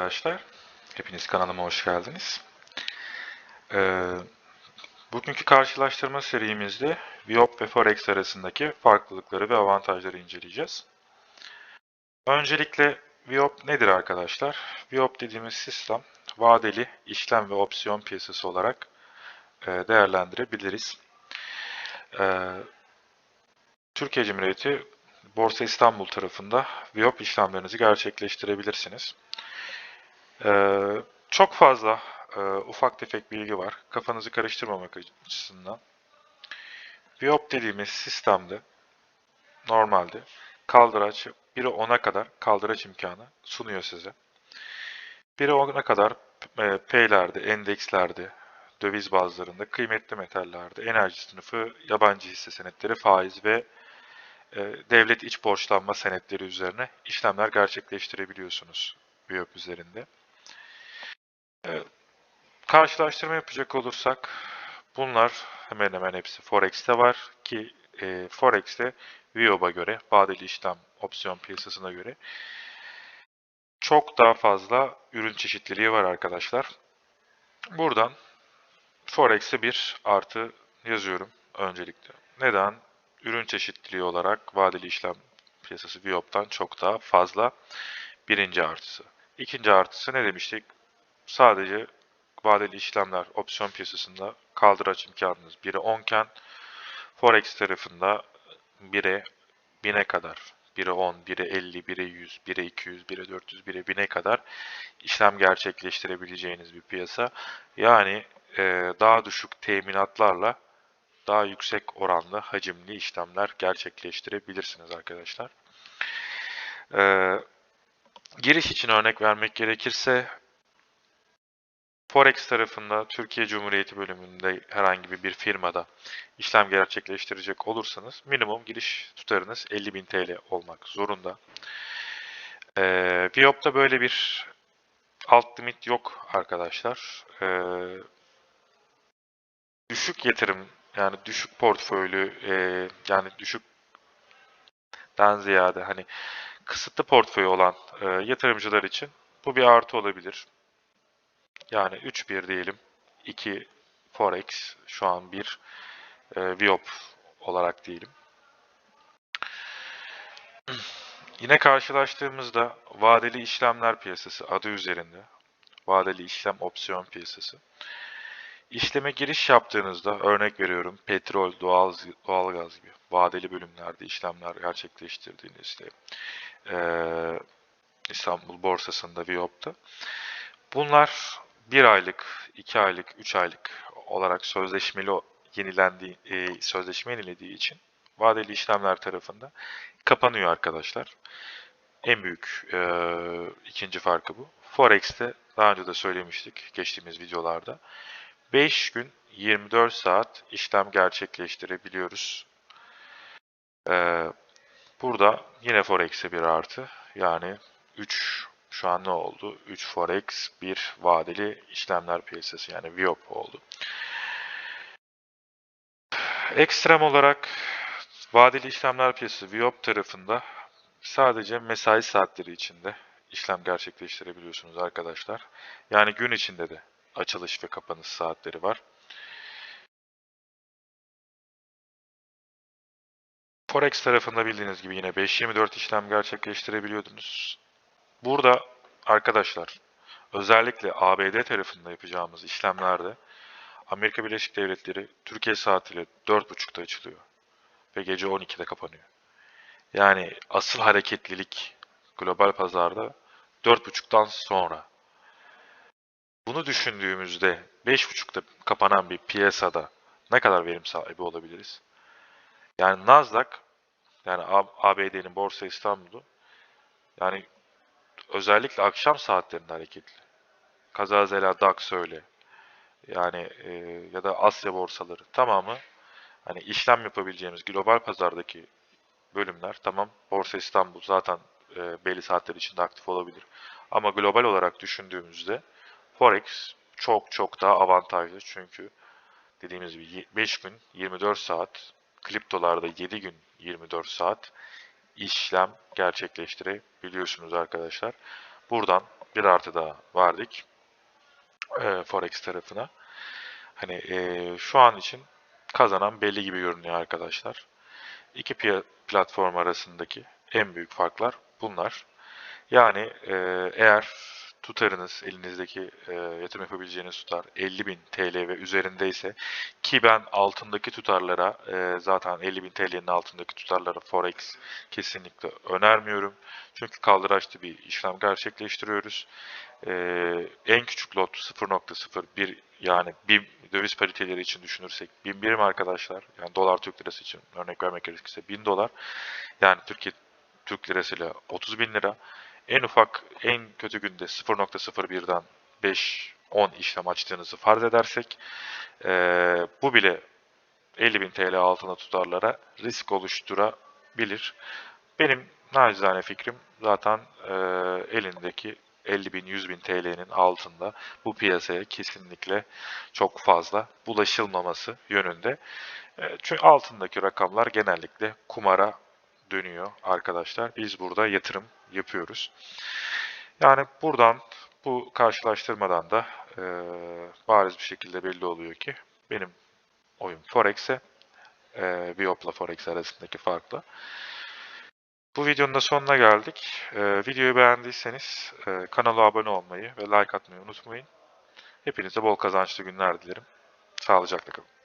arkadaşlar. Hepiniz kanalıma hoş geldiniz. Ee, bugünkü karşılaştırma serimizde Viop ve Forex arasındaki farklılıkları ve avantajları inceleyeceğiz. Öncelikle Viop nedir arkadaşlar? Viop dediğimiz sistem vadeli işlem ve opsiyon piyasası olarak e, değerlendirebiliriz. Ee, Türkiye Cumhuriyeti Borsa İstanbul tarafında Viop işlemlerinizi gerçekleştirebilirsiniz. Ee, çok fazla e, ufak tefek bilgi var. Kafanızı karıştırmamak açısından. Viop dediğimiz sistemde normalde kaldıraç 1'e 10'a kadar kaldıraç imkanı sunuyor size. 1'e 10'a kadar e, P'lerde, endekslerde, döviz bazlarında, kıymetli metallerde, enerji sınıfı, yabancı hisse senetleri, faiz ve e, devlet iç borçlanma senetleri üzerine işlemler gerçekleştirebiliyorsunuz Viop üzerinde. E, karşılaştırma yapacak olursak bunlar hemen hemen hepsi Forex'te var ki e, Forex'te Viop'a göre, vadeli işlem opsiyon piyasasına göre çok daha fazla ürün çeşitliliği var arkadaşlar. Buradan Forex'e bir artı yazıyorum öncelikle. Neden? Ürün çeşitliliği olarak vadeli işlem piyasası Viop'tan çok daha fazla birinci artısı. İkinci artısı ne demiştik? Sadece vadeli işlemler opsiyon piyasasında kaldıraç imkanınız 1'e 10 iken Forex tarafında 1'e 1000'e kadar 1'e 10, 1'e 50, 1'e 100, 1'e 200, 1'e 400, 1'e 1000'e kadar işlem gerçekleştirebileceğiniz bir piyasa. Yani e, daha düşük teminatlarla daha yüksek oranlı hacimli işlemler gerçekleştirebilirsiniz arkadaşlar. E, giriş için örnek vermek gerekirse Forex tarafında Türkiye Cumhuriyeti bölümünde herhangi bir firmada işlem gerçekleştirecek olursanız minimum giriş tutarınız 50.000 TL olmak zorunda. Ee, böyle bir alt limit yok arkadaşlar. Ee, düşük yatırım yani düşük portföylü e, yani düşükten ziyade hani kısıtlı portföy olan e, yatırımcılar için bu bir artı olabilir. Yani 3-1 diyelim. 2 Forex şu an 1 e, Viop olarak diyelim. Yine karşılaştığımızda vadeli işlemler piyasası adı üzerinde. Vadeli işlem opsiyon piyasası. İşleme giriş yaptığınızda örnek veriyorum petrol, doğal doğalgaz gibi vadeli bölümlerde işlemler gerçekleştirdiğinizde e, İstanbul borsasında Viop'ta bunlar 1 aylık, 2 aylık, 3 aylık olarak sözleşmeli yenilendiği, e, sözleşme yenilediği için vadeli işlemler tarafında kapanıyor arkadaşlar. En büyük e, ikinci farkı bu. Forex'te daha önce de söylemiştik geçtiğimiz videolarda. 5 gün 24 saat işlem gerçekleştirebiliyoruz. E, burada yine Forex'e bir artı. Yani 3 şu an ne oldu? 3 Forex, 1 vadeli işlemler piyasası yani Viop oldu. Ekstrem olarak vadeli işlemler piyasası Viop tarafında sadece mesai saatleri içinde işlem gerçekleştirebiliyorsunuz arkadaşlar. Yani gün içinde de açılış ve kapanış saatleri var. Forex tarafında bildiğiniz gibi yine 5-24 işlem gerçekleştirebiliyordunuz. Burada arkadaşlar özellikle ABD tarafında yapacağımız işlemlerde Amerika Birleşik Devletleri Türkiye saatiyle 4.30'da açılıyor ve gece 12'de kapanıyor. Yani asıl hareketlilik global pazarda 4.30'dan sonra. Bunu düşündüğümüzde 5.30'da kapanan bir piyasada ne kadar verim sahibi olabiliriz? Yani Nasdaq yani ABD'nin Borsa İstanbul'u yani özellikle akşam saatlerinde hareketli. Kazazela DAX öyle. Yani e, ya da Asya borsaları tamamı hani işlem yapabileceğimiz global pazardaki bölümler tamam Borsa İstanbul zaten e, belli saatler içinde aktif olabilir. Ama global olarak düşündüğümüzde Forex çok çok daha avantajlı çünkü dediğimiz gibi 5 gün 24 saat, kriptolarda 7 gün 24 saat işlem gerçekleştirebiliyorsunuz arkadaşlar. buradan bir artı daha verdik e, Forex tarafına. Hani e, şu an için kazanan belli gibi görünüyor arkadaşlar. İki platform arasındaki en büyük farklar bunlar. Yani e, eğer tutarınız elinizdeki e, yatırım yapabileceğiniz tutar 50.000 TL ve üzerindeyse ki ben altındaki tutarlara e, zaten 50.000 TL'nin altındaki tutarlara Forex kesinlikle önermiyorum. Çünkü kaldıraçlı bir işlem gerçekleştiriyoruz. E, en küçük lot 0.01 yani bir döviz pariteleri için düşünürsek 1000 birim arkadaşlar. Yani dolar Türk lirası için örnek vermek gerekirse 1000 dolar. Yani Türkiye Türk lirasıyla 30 bin lira. En ufak, en kötü günde 0.01'den 5-10 işlem açtığınızı farz edersek eee, bu bile 50.000 TL altına tutarlara risk oluşturabilir. Benim nacizane fikrim zaten eee, elindeki 50.000 100.000 TL'nin altında bu piyasaya kesinlikle çok fazla bulaşılmaması yönünde. E, Çünkü altındaki rakamlar genellikle kumara dönüyor arkadaşlar. Biz burada yatırım yapıyoruz. Yani buradan bu karşılaştırmadan da e, bariz bir şekilde belli oluyor ki benim oyun Forex'e e, Biop'la Forex arasındaki farkla. Bu videonun da sonuna geldik. E, videoyu beğendiyseniz e, kanala abone olmayı ve like atmayı unutmayın. Hepinize bol kazançlı günler dilerim. Sağlıcakla kalın.